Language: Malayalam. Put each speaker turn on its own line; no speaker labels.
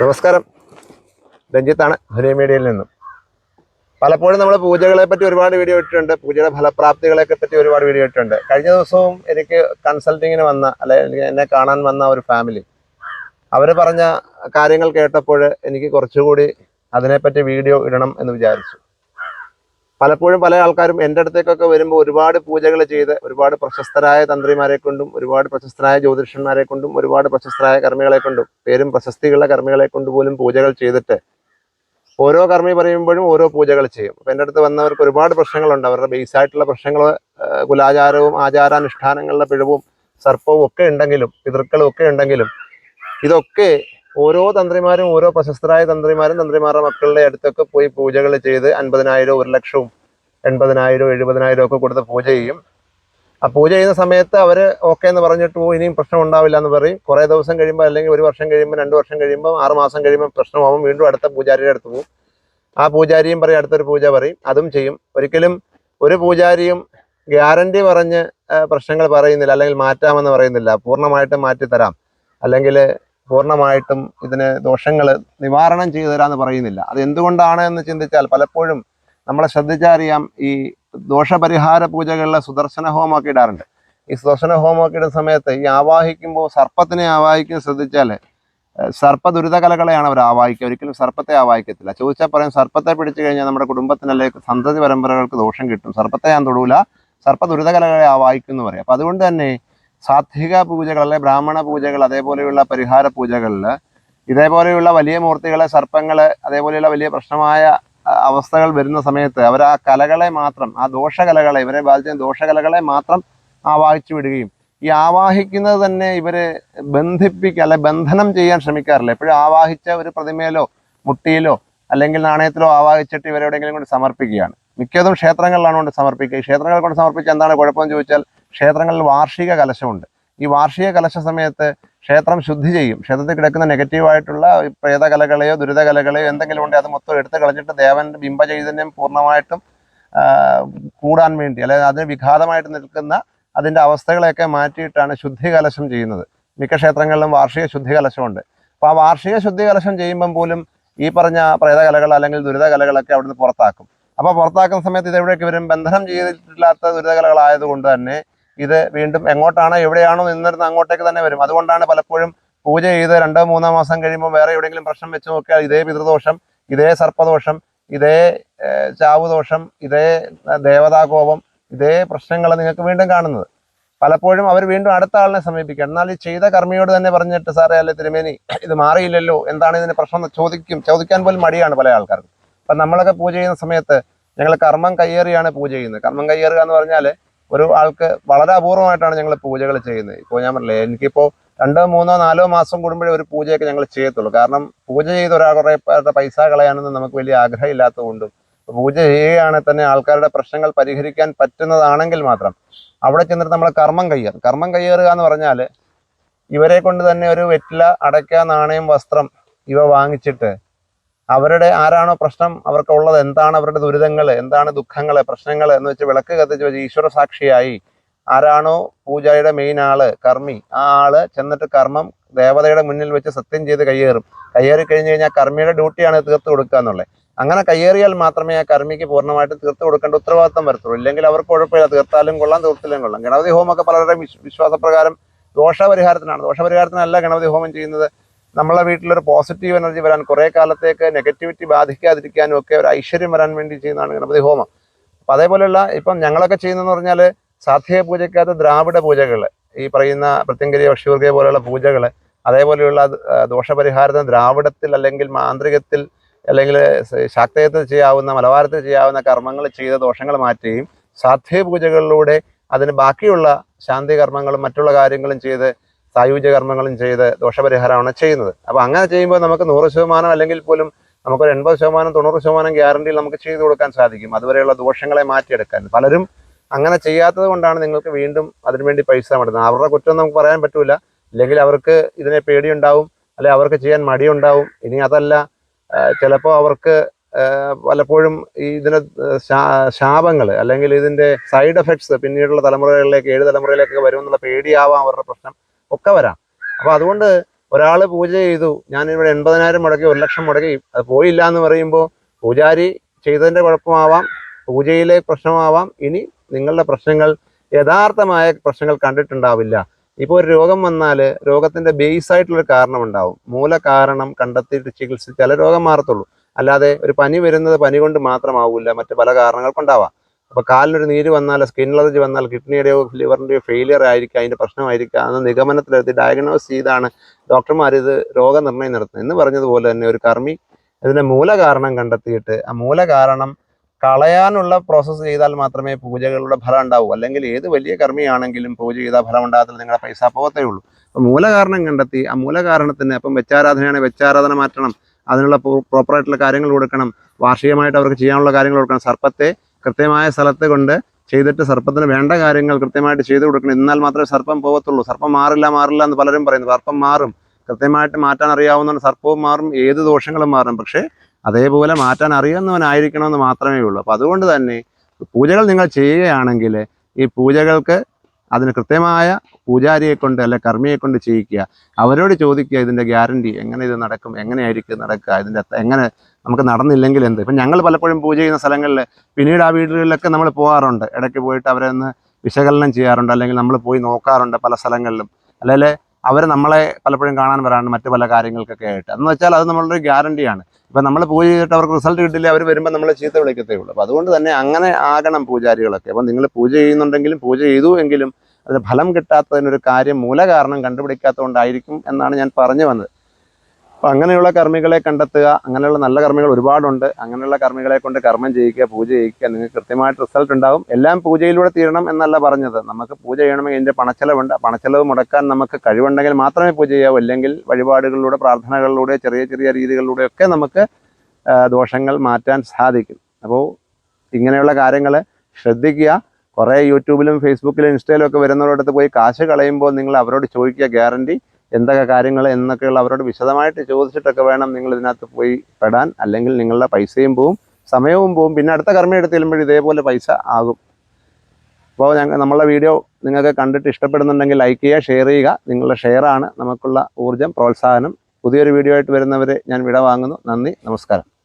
നമസ്കാരം. രഞ്ജിത്താണ് ഹരിയ മീഡിയയിൽ നിന്നും. പലപ്പോഴും നമ്മൾ പൂജകളെ പറ്റി ഒരുപാട് വീഡിയോ ഇട്ടിട്ടുണ്ട്. പൂജയുടെ ഫലപ്രാപ്തികളെ പറ്റി ഒരുപാട് വീഡിയോ ഇട്ടിട്ടുണ്ട്. കഴിഞ്ഞ ദിവസവും എനിക്ക് കൺസൾട്ടിങ്ങിന് വന്ന അല്ലെങ്കിൽ എന്നെ കാണാൻ വന്ന ഒരു ഫാമിലി അവർ പറഞ്ഞ കാര്യങ്ങൾ കേട്ടപ്പോൾ എനിക്ക് കുറച്ചുകൂടി അതിനെപ്പറ്റി വീഡിയോ ഇടണം എന്ന് വിചാരിച്ചു. പലപ്പോഴും പല ആൾക്കാരും എന്റെ അടുത്തേക്കൊക്കെ വരുമ്പോൾ ഒരുപാട് പൂജകൾ ചെയ്ത് ഒരുപാട് പ്രശസ്തരായ തന്ത്രിമാരെ കൊണ്ടും ഒരുപാട് പ്രശസ്തരായ ജ്യോതിഷന്മാരെ കൊണ്ടും ഒരുപാട് പ്രശസ്തരായ കർമ്മികളെ കൊണ്ടും പേരും പ്രശസ്തികളുടെ കർമ്മികളെ കൊണ്ട് പോലും പൂജകൾ ചെയ്തിട്ട് ഓരോ കർമ്മി പറയുമ്പോഴും ഓരോ പൂജകൾ ചെയ്യും. അപ്പം എന്റെ അടുത്ത് വന്നവർക്ക് ഒരുപാട് പ്രശ്നങ്ങളുണ്ട്. അവരുടെ ബേസ് ആയിട്ടുള്ള പ്രശ്നങ്ങൾ കുലാചാരവും ആചാരാനുഷ്ഠാനങ്ങളുടെ പിഴവും സർപ്പവും ഒക്കെ ഉണ്ടെങ്കിലും പിതൃക്കളും ഒക്കെ ഉണ്ടെങ്കിലും ഇതൊക്കെ ഓരോ തന്ത്രിമാരും ഓരോ പ്രശസ്തരായ തന്ത്രിമാരും തന്ത്രിമാരുടെ മക്കളുടെ അടുത്തൊക്കെ പോയി പൂജകൾ ചെയ്ത് അൻപതിനായിരം ഒരു ലക്ഷവും എൺപതിനായിരം എഴുപതിനായിരം ഒക്കെ കൊടുത്ത് പൂജ ചെയ്യും. ആ പൂജ ചെയ്യുന്ന സമയത്ത് അവർ ഓക്കെ എന്ന് പറഞ്ഞിട്ട് പോകും ഇനിയും പ്രശ്നം ഉണ്ടാവില്ല എന്ന് പറയും. കുറേ ദിവസം കഴിയുമ്പോൾ അല്ലെങ്കിൽ ഒരു വർഷം കഴിയുമ്പോൾ രണ്ട് വർഷം കഴിയുമ്പോൾ ആറ് മാസം കഴിയുമ്പോൾ പ്രശ്നമാകും വീണ്ടും അടുത്ത പൂജാരിയുടെ അടുത്ത് പോകും ആ പൂജാരിയും പറയും അടുത്തൊരു പൂജ പറയും. അതും ചെയ്യും. ഒരിക്കലും ഒരു പൂജാരിയും ഗ്യാരണ്ടി പറഞ്ഞ് പ്രശ്നങ്ങൾ പറയുന്നില്ല അല്ലെങ്കിൽ മാറ്റാമെന്ന് പറയുന്നില്ല. പൂർണമായിട്ട് മാറ്റിത്തരാം. അല്ലെങ്കിൽ പൂർണമായിട്ടും ഇതിന് ദോഷങ്ങൾ നിവാരണം ചെയ്തു തരാമെന്ന് പറയുന്നില്ല. അത് എന്തുകൊണ്ടാണ് എന്ന് ചിന്തിച്ചാൽ പലപ്പോഴും നമ്മളെ ശ്രദ്ധിച്ചറിയാം ഈ ദോഷപരിഹാര പൂജകളിലെ സുദർശന ഹോമമൊക്കെ ഇടാറുണ്ട്. ഈ സുദർശന ഹോമമൊക്കെ ഇടുന്ന സമയത്ത് ഈ ആവാഹിക്കുമ്പോൾ സർപ്പത്തിനെ ആവാഹിക്കുന്ന ശ്രദ്ധിച്ചാൽ സർപ്പ ദുരിതകലകളെയാണ് അവർ ആവാഹിക്കുക. ഒരിക്കലും സർപ്പത്തെ ആവാഹിക്കത്തില്ല. ചോദിച്ചാൽ പറയും സർപ്പത്തെ പിടിച്ചു കഴിഞ്ഞാൽ നമ്മുടെ കുടുംബത്തിനല്ലേ സന്തതി പരമ്പരകൾക്ക് ദോഷം കിട്ടും. സർപ്പത്തെ ഞാൻ തൊടൂല. സർപ്പ ദുരിതകലകളെ ആവാഹിക്കും എന്ന് പറയും. അപ്പം അതുകൊണ്ട് തന്നെ സാത്വിക പൂജകൾ അല്ലെ ബ്രാഹ്മണ പൂജകൾ അതേപോലെയുള്ള പരിഹാര പൂജകളിൽ ഇതേപോലെയുള്ള വലിയ മൂർത്തികളെ സർപ്പങ്ങളെ അതേപോലെയുള്ള വലിയ പ്രശ്നമായ അവസ്ഥകൾ വരുന്ന സമയത്ത് അവർ ആ കലകളെ മാത്രം ആ ദോഷകലകളെ ഇവരെ ബാധിച്ച ദോഷകലകളെ മാത്രം ആവാഹിച്ചു വിടുകയും ഈ ആവാഹിക്കുന്നത് തന്നെ ഇവരെ ബന്ധിപ്പിക്കുക അല്ലെ ബന്ധനം ചെയ്യാൻ ശ്രമിക്കാറില്ല. എപ്പോഴും ആവാഹിച്ച ഒരു പ്രതിമയിലോ മുട്ടിയിലോ അല്ലെങ്കിൽ നാണയത്തിലോ ആവാഹിച്ചിട്ട് ഇവരെവിടെയെങ്കിലും കൊണ്ട് സമർപ്പിക്കുകയാണ്. മിക്കതും ക്ഷേത്രങ്ങളിലാണ് കൊണ്ട് സമർപ്പിക്കുക. ക്ഷേത്രങ്ങൾ കൊണ്ട് സമർപ്പിച്ച എന്താണ് കുഴപ്പമെന്ന് ചോദിച്ചാൽ ക്ഷേത്രങ്ങളിൽ വാർഷിക കലശമുണ്ട്. ഈ വാർഷിക കലശ സമയത്ത് ക്ഷേത്രം ശുദ്ധി ചെയ്യും. ക്ഷേത്രത്തിൽ കിടക്കുന്ന നെഗറ്റീവായിട്ടുള്ള പ്രേതകലകളെയോ ദുരിതകലകളെയോ എന്തെങ്കിലും ഉണ്ടെങ്കിൽ അത് മൊത്തം എടുത്ത് കളഞ്ഞിട്ട് ദേവന്റെ ബിംബചൈതന്യം പൂർണമായിട്ടും കൂടാൻ വേണ്ടി അല്ലെങ്കിൽ അതിന് വിഘാതമായിട്ട് നിൽക്കുന്ന അതിന്റെ അവസ്ഥകളെയൊക്കെ മാറ്റിയിട്ടാണ് ശുദ്ധി കലശം ചെയ്യുന്നത്. മിക്ക ക്ഷേത്രങ്ങളിലും വാർഷിക ശുദ്ധി കലശമുണ്ട്. അപ്പോൾ ആ വാർഷിക ശുദ്ധി കലശം ചെയ്യുമ്പം പോലും ഈ പറഞ്ഞ പ്രേതകലകൾ അല്ലെങ്കിൽ ദുരിതകലകളൊക്കെ അവിടുന്ന് പുറത്താക്കും. അപ്പോൾ പുറത്താക്കുന്ന സമയത്ത് ഇതെവിടെയൊക്കെ വരും? ബന്ധനം ചെയ്തിട്ടില്ലാത്ത ദുരിതകലകളായതുകൊണ്ട് തന്നെ ഇത് വീണ്ടും എങ്ങോട്ടാണോ എവിടെയാണോ നിന്നിരുന്ന അങ്ങോട്ടേക്ക് തന്നെ വരും. അതുകൊണ്ടാണ് പലപ്പോഴും പൂജ ചെയ്ത് രണ്ടോ മൂന്നോ മാസം കഴിയുമ്പോൾ വേറെ എവിടെയെങ്കിലും പ്രശ്നം വെച്ച് നോക്കിയാൽ ഇതേ പിതൃദോഷം ഇതേ സർപ്പദോഷം ഇതേ ചാവുദോഷം ഇതേ ദേവതാകോപം ഇതേ പ്രശ്നങ്ങൾ നിങ്ങൾക്ക് വീണ്ടും കാണുന്നത്. പലപ്പോഴും അവർ വീണ്ടും അടുത്ത ആളിനെ സമീപിക്കുക എന്നാൽ ഈ ചെയ്ത കർമ്മിയോട് തന്നെ പറഞ്ഞിട്ട് സാറേ അല്ലെ തിരുമേനി ഇത് മാറിയില്ലല്ലോ എന്താണ് ഇതിന് പ്രശ്നം? ചോദിക്കും. ചോദിക്കാൻ പോലും മടിയാണ് പല ആൾക്കാർക്കും. അപ്പം നമ്മളൊക്കെ പൂജ ചെയ്യുന്ന സമയത്ത് ഞങ്ങൾ കർമ്മം കയ്യേറിയാണ് പൂജ ചെയ്യുന്നത്. കർമ്മം കയ്യേറുക എന്ന് പറഞ്ഞാൽ ഒരു ആൾക്ക് വളരെ അപൂർവമായിട്ടാണ് ഞങ്ങൾ പൂജകൾ ചെയ്യുന്നത്. ഇപ്പോൾ ഞാൻ പറഞ്ഞില്ലേ എനിക്കിപ്പോൾ രണ്ടോ മൂന്നോ നാലോ മാസം കൂടുമ്പോഴേ ഒരു പൂജയൊക്കെ ഞങ്ങൾ ചെയ്യത്തുള്ളൂ. കാരണം പൂജ ചെയ്ത് ഒരാളുടെ പൈസ കളയാനൊന്നും നമുക്ക് വലിയ ആഗ്രഹം ഇല്ലാത്തതുകൊണ്ടും പൂജ ചെയ്യുകയാണെങ്കിൽ തന്നെ ആൾക്കാരുടെ പ്രശ്നങ്ങൾ പരിഹരിക്കാൻ പറ്റുന്നതാണെങ്കിൽ മാത്രം അവിടെ ചെന്നിട്ട് നമ്മൾ കർമ്മം കയ്യേറും കർമ്മം കയ്യേറുക എന്ന് പറഞ്ഞാൽ ഇവരെ കൊണ്ട് തന്നെ ഒരു വെറ്റില അടയ്ക്ക നാണയം വസ്ത്രം ഇവ വാങ്ങിച്ചിട്ട് അവരുടെ ആരാണോ പ്രശ്നം അവർക്ക് ഉള്ളത് എന്താണ് അവരുടെ ദുരിതങ്ങൾ എന്താണ് ദുഃഖങ്ങൾ പ്രശ്നങ്ങൾ എന്ന് വെച്ച് വിളക്ക് കത്തിച്ച് വെച്ച് ഈശ്വര സാക്ഷിയായി ആരാണോ പൂജയുടെ മെയിൻ ആൾ കർമ്മി. ആ ആൾ ചെന്നിട്ട് കർമ്മം ദേവതയുടെ മുന്നിൽ വെച്ച് സത്യം ചെയ്ത് കയ്യേറും. കയ്യേറി കഴിഞ്ഞ് കഴിഞ്ഞാൽ കർമ്മിയുടെ ഡ്യൂട്ടിയാണ് തീർത്ത് കൊടുക്കുക എന്നുള്ളത് അങ്ങനെ കയ്യേറിയാൽ മാത്രമേ ആ കർമ്മിക്ക് പൂർണമായിട്ട് തീർത്ത് കൊടുക്കേണ്ട ഉത്തരവാദിത്തം വരത്തുള്ളൂ. ഇല്ലെങ്കിൽ അവർക്ക് കുഴപ്പമില്ല തീർത്താലും കൊള്ളാം തീർത്തില്ലും കൊള്ളാം. ഗണപതി ഹോമൊക്കെ പലരുടെയും വിശ്വാസപ്രകാരം ദോഷപരിഹാരത്തിനാണ്. ദോഷപരിഹാരത്തിനല്ല ഗണപതി ഹോമം ചെയ്യുന്നത്. നമ്മളെ വീട്ടിലൊരു പോസിറ്റീവ് എനർജി വരാൻ കുറേ കാലത്തേക്ക് നെഗറ്റിവിറ്റി ബാധിക്കാതിരിക്കാനും ഒക്കെ ഒരു ഐശ്വര്യം വരാൻ വേണ്ടി ചെയ്യുന്നതാണ് ഗണപതി ഹോമം. അപ്പം അതേപോലെയുള്ള ഇപ്പം ഞങ്ങളൊക്കെ ചെയ്യുന്നതെന്ന് പറഞ്ഞാൽ സാധ്യ പൂജയ്ക്കകത്ത് ദ്രാവിഡ പൂജകൾ ഈ പറയുന്ന പ്രത്യങ്കരി അക്ഷൂർഗ പോലെയുള്ള പൂജകൾ അതേപോലെയുള്ള ദോഷപരിഹാരത്തിന് ദ്രാവിഡത്തിൽ അല്ലെങ്കിൽ മാന്ത്രികത്തിൽ അല്ലെങ്കിൽ ശാക്തയത്തിൽ ചെയ്യാവുന്ന മലബാരത്തിൽ ചെയ്യാവുന്ന കർമ്മങ്ങൾ ചെയ്ത ദോഷങ്ങൾ മാറ്റുകയും സാധ്യ പൂജകളിലൂടെ അതിന് ബാക്കിയുള്ള ശാന്തി കർമ്മങ്ങളും മറ്റുള്ള കാര്യങ്ങളും ചെയ്ത് സായുജ കർമ്മങ്ങളും ചെയ്ത് ദോഷപരിഹാരമാണ് ചെയ്യുന്നത്. അപ്പോൾ അങ്ങനെ ചെയ്യുമ്പോൾ നമുക്ക് നൂറ് ശതമാനം അല്ലെങ്കിൽ പോലും നമുക്കൊരു എൺപത് ശതമാനം തൊണ്ണൂറ് ശതമാനം ഗ്യാരണ്ടിയിൽ നമുക്ക് ചെയ്തു കൊടുക്കാൻ സാധിക്കും. അതുവരെയുള്ള ദോഷങ്ങളെ മാറ്റിയെടുക്കാൻ. പലരും അങ്ങനെ ചെയ്യാത്തത് കൊണ്ടാണ് നിങ്ങൾക്ക് വീണ്ടും അതിനുവേണ്ടി പൈസ നടത്തുന്നത് അവരുടെ കുറ്റം നമുക്ക് പറയാൻ പറ്റൂല. അല്ലെങ്കിൽ അവർക്ക് ഇതിനെ പേടിയുണ്ടാവും. അല്ലെ അവർക്ക് ചെയ്യാൻ മടിയുണ്ടാവും. ഇനി അതല്ല ചിലപ്പോൾ അവർക്ക് പലപ്പോഴും ഈ ഇതിന് ശാപങ്ങൾ അല്ലെങ്കിൽ ഇതിന്റെ സൈഡ് എഫക്ട്സ് പിന്നീടുള്ള തലമുറകളിലേക്ക് ഏഴ് തലമുറയിലേക്കൊക്കെ വരുമെന്നുള്ള പേടിയാവാം അവരുടെ പ്രശ്നം. ഒക്കെ വരാം. അപ്പോൾ അതുകൊണ്ട് ഒരാൾ പൂജ ചെയ്തു. ഞാൻ ഇവിടെ എൺപതിനായിരം മുടക്കി ഒരു ലക്ഷം മുടക്കി. അത് പോയില്ല എന്ന് പറയുമ്പോൾ പൂജാരി ചെയ്തതിന്റെ കുഴപ്പമാവാം. പൂജയിലെ പ്രശ്നമാവാം. ഇനി നിങ്ങളുടെ പ്രശ്നങ്ങൾ യഥാർത്ഥമായ പ്രശ്നങ്ങൾ കണ്ടിട്ടുണ്ടാവില്ല. ഇപ്പോൾ ഒരു രോഗം വന്നാൽ രോഗത്തിന്റെ ബേസ് ആയിട്ടുള്ള കാരണം ഉണ്ടാവും മൂല കാരണം കണ്ടെത്തിയിട്ട് ചികിത്സിച്ചാലേ രോഗം മാറത്തുള്ളൂ. അല്ലാതെ ഒരു പനി വരുന്നത് പനി കൊണ്ട് മാത്രമാവില്ല. മറ്റ് പല കാരണങ്ങൾ കൊണ്ടാവാം അപ്പൊ കാലിനൊരു നീര് വന്നാൽ സ്കിൻ അലർജി വന്നാൽ കിഡ്നിയുടെയോ ലിവറിന്റെയോ ഫെയിലിയർ ആയിരിക്കാം അതിന്റെ പ്രശ്നമായിരിക്കാം. എന്ന നിഗമനത്തിലെത്തി ഡയഗ്നോസ് ചെയ്താണ് ഡോക്ടർമാർ ഇത് രോഗനിർണയം നടത്തുന്നത്. എന്ന് പറഞ്ഞതുപോലെ തന്നെ ഒരു കർമ്മി ഇതിന്റെ മൂലകാരണം കണ്ടെത്തിയിട്ട് ആ മൂലകാരണം കളയാനുള്ള പ്രോസസ്സ് ചെയ്താൽ മാത്രമേ പൂജകളുടെ ഫലം ഉണ്ടാവൂ. അല്ലെങ്കിൽ ഏത് വലിയ കർമ്മിയാണെങ്കിലും പൂജ ചെയ്താൽ ഫലം ഉണ്ടാകത്തില്ല നിങ്ങളുടെ പൈസ പോകത്തേ ഉള്ളൂ. അപ്പോൾ മൂലകാരണം കണ്ടെത്തി ആ മൂലകാരണത്തിന് അപ്പം വെച്ചാരാധനയാണ് വെച്ചാരാധന മാറ്റണം. അതിനുള്ള പ്രോപ്പറായിട്ടുള്ള കാര്യങ്ങൾ കൊടുക്കണം. വാർഷികമായിട്ട് അവർക്ക് ചെയ്യാനുള്ള കാര്യങ്ങൾ കൊടുക്കണം. സർപ്പത്തെ കൃത്യമായ സ്ഥലത്ത് കൊണ്ട് ചെയ്തിട്ട് സർപ്പത്തിന് വേണ്ട കാര്യങ്ങൾ കൃത്യമായിട്ട് ചെയ്തു കൊടുക്കണം. എന്നാൽ മാത്രമേ സർപ്പം പോകത്തുള്ളൂ സർപ്പം മാറില്ല മാറില്ല എന്ന് പലരും പറയുന്നു. സർപ്പം മാറും. കൃത്യമായിട്ട് മാറ്റാൻ അറിയാവുന്ന സർപ്പവും മാറും ഏത് ദോഷങ്ങളും മാറും. പക്ഷേ അതേപോലെ മാറ്റാൻ അറിയുന്നവനായിരിക്കണമെന്ന് മാത്രമേ ഉള്ളൂ. അപ്പോൾ അതുകൊണ്ട് തന്നെ പൂജകൾ നിങ്ങൾ ചെയ്യുകയാണെങ്കിൽ ഈ പൂജകൾക്ക് അതിന് കൃത്യമായ പൂജാരിയെ കൊണ്ട് അല്ലെ കർമ്മിയെ കൊണ്ട് ചെയ്യിക്കുക. അവരോട് ചോദിക്കുക ഇതിന്റെ ഗ്യാരണ്ടി എങ്ങനെ ഇത് നടക്കും? എങ്ങനെയായിരിക്കും നടക്കുക? ഇതിന്റെ എങ്ങനെ നമുക്ക് നടന്നില്ലെങ്കിൽ എന്ത്? ഇപ്പം ഞങ്ങൾ പലപ്പോഴും പൂജ ചെയ്യുന്ന സ്ഥലങ്ങളിൽ പിന്നീട് ആ വീടുകളിലൊക്കെ നമ്മൾ പോകാറുണ്ട്. ഇടയ്ക്ക് പോയിട്ട് അവരെ ഒന്ന് വിശകലനം ചെയ്യാറുണ്ട്. അല്ലെങ്കിൽ നമ്മൾ പോയി നോക്കാറുണ്ട് പല സ്ഥലങ്ങളിലും. അല്ലെങ്കിൽ അവർ നമ്മളെ പലപ്പോഴും കാണാൻ വരാറുണ്ട് മറ്റു പല കാര്യങ്ങൾക്കൊക്കെ ആയിട്ട്. എന്ന് വെച്ചാൽ അത് നമ്മളുടെ ഗ്യാരണ്ടിയാണ് ഇപ്പം നമ്മൾ പൂജ ചെയ്തിട്ട് അവർക്ക് റിസൾട്ട് കിട്ടില്ല അവർ വരുമ്പോൾ നമ്മളെ ചീത്ത വിളിക്കത്തേ ഉള്ളൂ. അപ്പോൾ അതുകൊണ്ട് തന്നെ അങ്ങനെ ആകണം പൂജാരികളൊക്കെ. അപ്പം നിങ്ങൾ പൂജ ചെയ്യുന്നുണ്ടെങ്കിലും പൂജ ചെയ്തു എങ്കിലും അതിന് ഫലം കിട്ടാത്തതിനൊരു കാര്യം മൂലകാരണം കണ്ടുപിടിക്കാത്തതുകൊണ്ടായിരിക്കും എന്നാണ് ഞാൻ പറഞ്ഞു വന്നത്. അപ്പം അങ്ങനെയുള്ള കർമ്മികളെ കണ്ടെത്തുക അങ്ങനെയുള്ള നല്ല കർമ്മികൾ ഒരുപാടുണ്ട്. അങ്ങനെയുള്ള കർമ്മികളെ കൊണ്ട് കർമ്മം ചെയ്യിക്കുക പൂജ ചെയ്യിക്കുക നിങ്ങൾക്ക് കൃത്യമായിട്ട് റിസൾട്ട് ഉണ്ടാവും. എല്ലാം പൂജയിലൂടെ തീരണം എന്നല്ല പറഞ്ഞത്. നമുക്ക് പൂജ ചെയ്യണമെങ്കിൽ ഇതിന്റെ പണച്ചെലവുണ്ട്. പണച്ചെലവ് മുടക്കാൻ നമുക്ക് കഴിവുണ്ടെങ്കിൽ മാത്രമേ പൂജ ചെയ്യാവൂ. അല്ലെങ്കിൽ വഴിപാടുകളിലൂടെ പ്രാർത്ഥനകളിലൂടെ ചെറിയ ചെറിയ രീതികളിലൂടെ ഒക്കെ നമുക്ക് ദോഷങ്ങൾ മാറ്റാൻ സാധിക്കും. അപ്പോൾ ഇങ്ങനെയുള്ള കാര്യങ്ങൾ ശ്രദ്ധിക്കുക. കുറേ യൂട്യൂബിലും ഫേസ്ബുക്കിലും ഇൻസ്റ്റയിലും ഒക്കെ വരുന്നവരടുത്ത് പോയി കാശ് കളയുമ്പോൾ നിങ്ങൾ അവരോട് ചോദിക്കുക ഗ്യാരണ്ടി എന്തൊക്കെ കാര്യങ്ങൾ എന്നൊക്കെയുള്ള അവരോട് വിശദമായിട്ട് ചോദിച്ചിട്ടൊക്കെ വേണം നിങ്ങൾ ഇതിനകത്ത് പോയി പെടാൻ. അല്ലെങ്കിൽ നിങ്ങളുടെ പൈസയും പോവും സമയവും പോവും. പിന്നെ അടുത്ത കർമ്മം എടുത്ത് ചെല്ലുമ്പോൾ ഇതേപോലെ പൈസ ആകും. അപ്പോൾ ഞങ്ങൾ നമ്മളെ വീഡിയോ നിങ്ങൾക്ക് കണ്ടിട്ട് ഇഷ്ടപ്പെടുന്നുണ്ടെങ്കിൽ ലൈക്ക് ചെയ്യുക ഷെയർ ചെയ്യുക. നിങ്ങളുടെ ഷെയറാണ് നമുക്കുള്ള ഊർജം പ്രോത്സാഹനം. പുതിയൊരു വീഡിയോ ആയിട്ട് വരുന്നവരെ ഞാൻ വിട വാങ്ങുന്നു നന്ദി നമസ്കാരം.